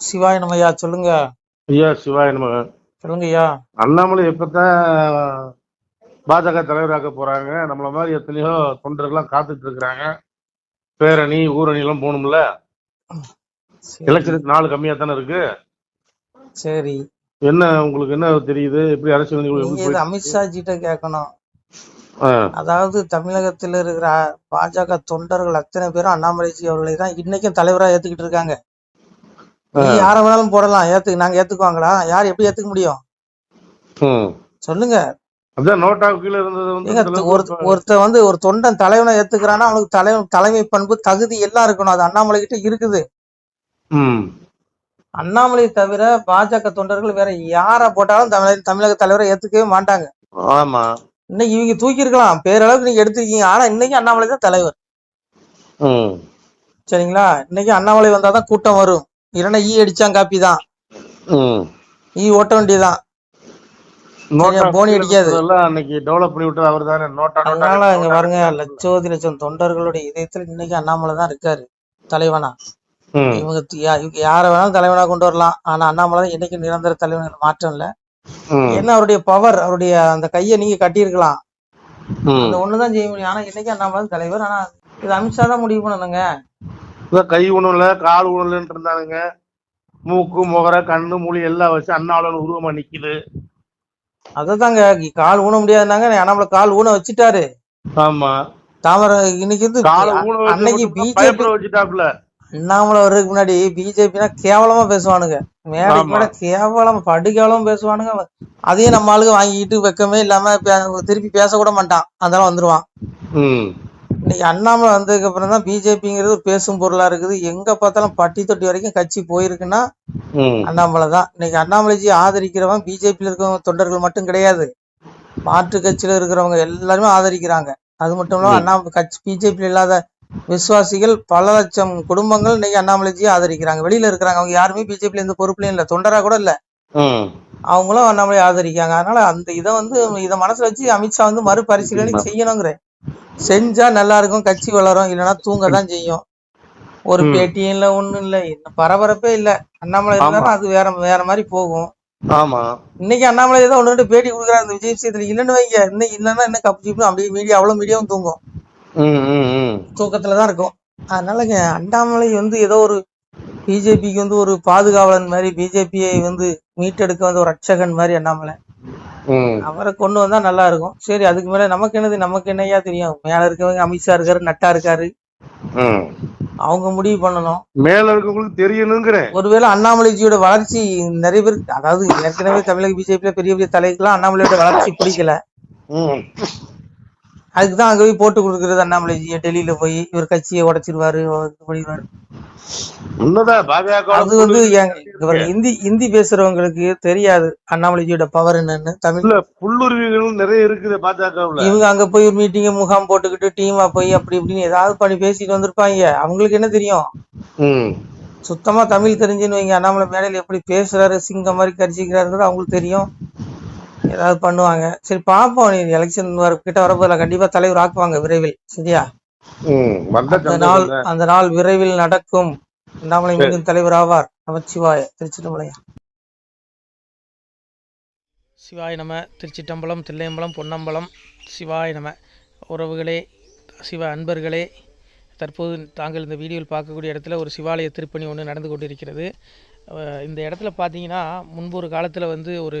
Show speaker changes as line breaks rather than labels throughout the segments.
சிவாய நமயா சொல்லுங்க.
ஐயா சிவாய நமக.
சொல்லுங்க ஐயா.
அண்ணாமலை எப்பதான் பாஜக தலைவராக்க போறாங்க. நம்மள மாதிரி எத்தனையோ தொண்டர்கள்லாம் காத்துட்டு இருக்கிறாங்க பேரணி ஊரணி எல்லாம் போகணும்ல எலெக்ஷனுக்கு நாள் கம்மியா தானே இருக்கு?
சரி.
என்ன உங்களுக்கு என்ன தெரியுது? எப்படி அரசியல்
அமித்ஷா கிட்ட கேட்கணும் அதாவது தமிழகத்தில் இருக்கிற பாஜக தொண்டர்கள் அத்தனை பேரும் அண்ணாமலைஜி அவர்களை தான் இன்னைக்கும் தலைவரா ஏத்துக்கிட்டு இருக்காங்க. யார வேணாலும் போடலாம். ஏத்து நாங்க ஏத்துக்குவாங்களா? யார் எப்படி ஏத்துக்க முடியும். சொல்லுங்க.
இருந்தது வந்து
ஒரு ஒருத்தர் வந்து ஒரு தொண்டன் தலைவனை ஏத்துக்கிறான்னா அவனுக்கு தலைவன் தலைமை பண்பு தகுதி எல்லாம் இருக்கணும். அது அண்ணாமலை கிட்ட இருக்குது. அண்ணாமலை தவிர பாஜக தொண்டர்கள் வேற யார போட்டாலும் தமிழக தமிழக தலைவரை ஏத்துக்கவே மாட்டாங்க.
ஆமா.
இன்னைக்கு இவங்க தூக்கி இருக்கலாம் பேரளவுக்கு நீங்க எடுத்திருக்கீங்க. ஆனா இன்னைக்கு அண்ணாமலை தான் தலைவர். சரிங்களா? இன்னைக்கு அண்ணாமலை வந்தாதான் கூட்டம் வரும். இல்லைன்னா ஈ அடிச்சான் காப்பி தான். ஈ ஓட்ட வேண்டியதுதான்.
நோட்டா
போனி அடிக்காது.
அன்னைக்கு டெவலப் பண்ணி விட்டது அவர் தானே.
அதனால இங்க பாருங்க லட்சோதி லட்சம் தொண்டர்களுடைய இதயத்துல இன்னைக்கு அண்ணாமலை தான் இருக்காரு தலைவனா. இவங்க யார வேணாலும் தலைவனா கொண்டு வரலாம். ஆனா அண்ணாமலை தான் என்னைக்கு நிரந்தர தலைவன் மாற்றம் இல்ல.
ம்.
என்ன அவருடைய பவர் அவருடைய அந்த கையை நீங்க கட்டியிருக்கலாம். அந்த ஒண்ணுதான் செய்ய முடியும். ஆனா இன்னைக்கு அண்ணாமலை தான் தலைவர். ஆனா இது அமித்ஷா தான் முடிவு பண்ணணுங்க.
இதான் கை உணவுல கால் உணவுலன்னு இருந்தானுங்க. மூக்கு முகர கண்ணு மூளி எல்லாம் வச்சு அண்ணாவளன் உருவமா நிக்குது.
அததாங்க கால் ஊன முடியாதுனாங்க அண்ணாமலை கால் ஊன வச்சுட்டாரு.
ஆமா.
தாமரை இன்னைக்கு வந்து அன்னைக்கு பிஜேபி
வச்சுட்டாப்ல
அண்ணாமலை வர்றதுக்கு முன்னாடி பிஜேபினா கேவலமா பேசுவானுங்க. மேடைக்கு. மேல கேவலம் படு கேவலமா பேசுவானுங்க அதையும் நம்ம ஆளுங்க வாங்கிக்கிட்டு வெக்கமே இல்லாம திருப்பி பேச கூட மாட்டான். அதெல்லாம் வந்துருவான். இன்னைக்கு அண்ணாமலை வந்ததுக்கு அப்புறம் தான் பிஜேபிங்கிறது ஒரு பேசும் பொருளா இருக்குது. எங்க பார்த்தாலும் பட்டி தொட்டி வரைக்கும் கட்சி போயிருக்குன்னா அண்ணாமலை தான். இன்னைக்கு அண்ணாமலைஜி ஆதரிக்கிறவன் பிஜேபியில இருக்கிறவங்க தொண்டர்கள் மட்டும் கிடையாது. மாற்று கட்சியில இருக்கிறவங்க எல்லாருமே ஆதரிக்கிறாங்க. அது மட்டும் இல்லாம
ம்.
அண்ணா கட்சி பிஜேபியில் இல்லாத விசுவாசிகள் பல லட்சம் குடும்பங்கள் இன்னைக்கு அண்ணாமலைஜி ஆதரிக்கிறாங்க. வெளியில இருக்கிறாங்க. அவங்க யாருமே பிஜேபியில எந்த பொறுப்புலையும் இல்ல. தொண்டரா கூட இல்ல. அவங்களும் அண்ணாமலை ஆதரிக்காங்க அதனால அந்த இதை வந்து இதை மனசுல வச்சு அமித்ஷா வந்து மறுபரிசீலனை செய்யணுங்கிறேன் செஞ்சா நல்லா இருக்கும் கட்சி வளரும் இல்லைன்னா தூங்க தான் செய்யும். ஒரு. பேட்டியும் இல்ல ஒண்ணும் இல்ல இன்னும் பரபரப்பே இல்ல. அண்ணாமலை இருந்தாலும் அது வேற வேற மாதிரி போகும்.
ஆமா.
இன்னைக்கு அண்ணாமலை ஏதோ ஒன்று பேட்டி கொடுக்குறாரு இந்த விஜய் விஷயத்துல. இல்லைன்னு வைங்க இன்னைக்கு இல்லைன்னா என்ன கப்பு சிப்பு அப்படியே மீடியா அவ்வளவு மீடியாவும் தூங்கும்.
ம் ம் ம்.
தூக்கத்துல தான் இருக்கும் அதனாலங்க அண்ணாமலை வந்து ஏதோ ஒரு பிஜேபிக்கு வந்து ஒரு பாதுகாவலன் மாதிரி பிஜேபியை வந்து மீட்டெடுக்க வந்து ஒரு ரட்சகன் மாதிரி அண்ணாமலை. அவரை கொண்டு வந்தா நல்லா இருக்கும். சரி அதுக்கு மேல நமக்கு என்னது? நமக்கு என்னையா தெரியும்? மேல இருக்கவங்க அமித்ஷா இருக்காரு நட்டா இருக்காரு. அவங்க முடிவு பண்ணணும்.
மேல இருக்கவங்களுக்கு தெரியணுங்கிறேன்.
ஒருவேளை அண்ணாமலைஜியோட வளர்ச்சி நிறைய பேருக்கு அதாவது ஏற்கனவே தமிழக பிஜேபியில பெரிய பெரிய தலைக்கெல்லாம் அண்ணாமலையோட வளர்ச்சி பிடிக்கல.
ம்
அதுக்குதான் அங்க போய் போட்டு கொடுக்கறது அண்ணாமலைஜியை டெல்லியில போய் இவர் கட்சியை உடைச்சிருவாரு பண்ணிடுவாரு.
பாஜக
அது வந்து ஹிந்தி ஹிந்தி பேசுறவங்களுக்கு தெரியாது அண்ணாமலைஜியோட பவர் என்னன்னு தமிழ்.
இல்ல புல்லுருவிகள் நிறைய இருக்குது பாஜகவுல.
இவங்க அங்க போய் ஒரு மீட்டிங்க முகாம் போட்டுக்கிட்டு டீமா போய் அப்படி இப்படின்னு ஏதாவது பண்ணி பேசிட்டு வந்திருப்பாங்க. அவங்களுக்கு என்ன தெரியும்? சுத்தமா தமிழ் தெரிஞ்சுன்னு வைங்க அண்ணாமலை மேடையில எப்படி பேசுறாரு சிங்கம் மாதிரி கரிச்சிக்கிறாருங்கிறது அவங்களுக்கு தெரியும். ஏதாவது பண்ணுவாங்க. சரி பாப்போம். நீ எலெக்ஷன் வர கிட்ட வரப்போதில்ல கண்டிப்பா தலைவர் ஆக்குவாங்க விரைவில். சரியா? அந்த நாள் அந்த நாள் விரைவில் நடக்கும். அண்ணாமலை மீண்டும் தலைவர் ஆவார் நமச்சிவாய திருச்சிட்டம்பலம் சிவாய நம திருச்சிட்டம்பலம் தில்லையம்பலம் பொன்னம்பலம். சிவாய நம. உறவுகளே சிவ அன்பர்களே தற்போது தாங்கள் இந்த வீடியோவில் பார்க்கக்கூடிய இடத்துல ஒரு சிவாலய திருப்பணி ஒன்று நடந்து கொண்டிருக்கிறது. இந்த இடத்துல பார்த்தீங்கன்னா முன்பு ஒரு காலத்தில் வந்து ஒரு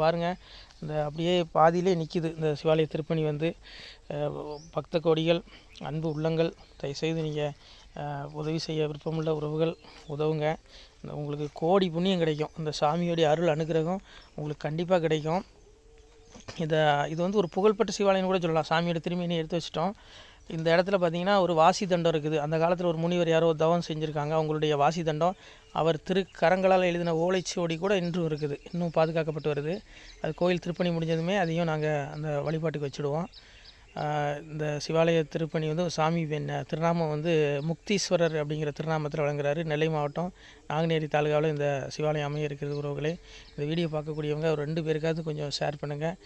பாருங்கள் இந்த அப்படியே பாதியிலே நிற்கிது இந்த சிவாலய திருப்பணி வந்து பக்த கோடிகள் அன்பு உள்ளங்கள் தயவுசெய்து நீங்கள் உதவி செய்ய விருப்பமுள்ள உறவுகள் உதவுங்க. இந்த உங்களுக்கு கோடி புண்ணியம் கிடைக்கும். இந்த சாமியோடைய அருள் அனுகிரகம் உங்களுக்கு கண்டிப்பாக கிடைக்கும். இதை இது வந்து ஒரு புகழ்பெற்ற சிவாலயம்னு கூட சொல்லலாம். சாமியோட திரும்பினி எடுத்து வச்சிட்டோம். இந்த இடத்துல பார்த்தீங்கன்னா ஒரு வாசி தண்டம் இருக்குது. அந்த காலத்தில் ஒரு முனிவர் யாரோ தவம் செஞ்சுருக்காங்க. அவங்களுடைய வாசி தண்டம் அவர் திருக்கரங்களால் எழுதின ஓலைச்சுவடி கூட இன்றும் இருக்குது. இன்னும் பாதுகாக்கப்பட்டு வருது. அது கோயில் திருப்பணி முடிஞ்சதுமே அதையும் நாங்கள் அந்த வழிபாட்டுக்கு வச்சுடுவோம். இந்த சிவாலய திருப்பணி வந்து சாமி பெண் திருநாமம் வந்து முக்தீஸ்வரர் அப்படிங்கிற திருநாமத்தில் வழங்குறாரு. நெல்லை மாவட்டம் நாங்குநேரி தாலுகாவில் இந்த சிவாலயம் அமைய இருக்கிறது உறவுகளே. இந்த வீடியோ பார்க்கக்கூடியவங்க ஒரு ரெண்டு பேருக்காவது கொஞ்சம் ஷேர் பண்ணுங்கள்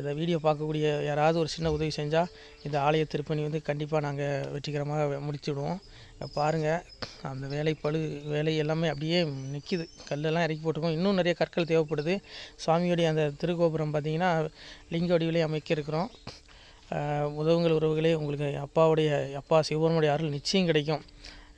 இந்த வீடியோ பார்க்கக்கூடிய யாராவது ஒரு சின்ன உதவி செஞ்சால் இந்த ஆலய திருப்பணி வந்து கண்டிப்பாக நாங்கள் வெற்றிகரமாக முடிச்சுடுவோம். பாருங்கள் அந்த வேலை பழு வேலை எல்லாமே அப்படியே நிற்கிது கல்லெல்லாம் இறக்கி போட்டிருக்கோம். இன்னும் நிறைய கற்கள் தேவைப்படுது. சுவாமியுடைய அந்த திருக்கோபுரம் பார்த்திங்கன்னா லிங்க வடிவிலே அமைக்க இருக்கிறோம். உதவுங்கள் உறவுகளே உங்களுக்கு அப்பாவுடைய அப்பா சிவபெருமானுடைய அருள் நிச்சயம் கிடைக்கும்.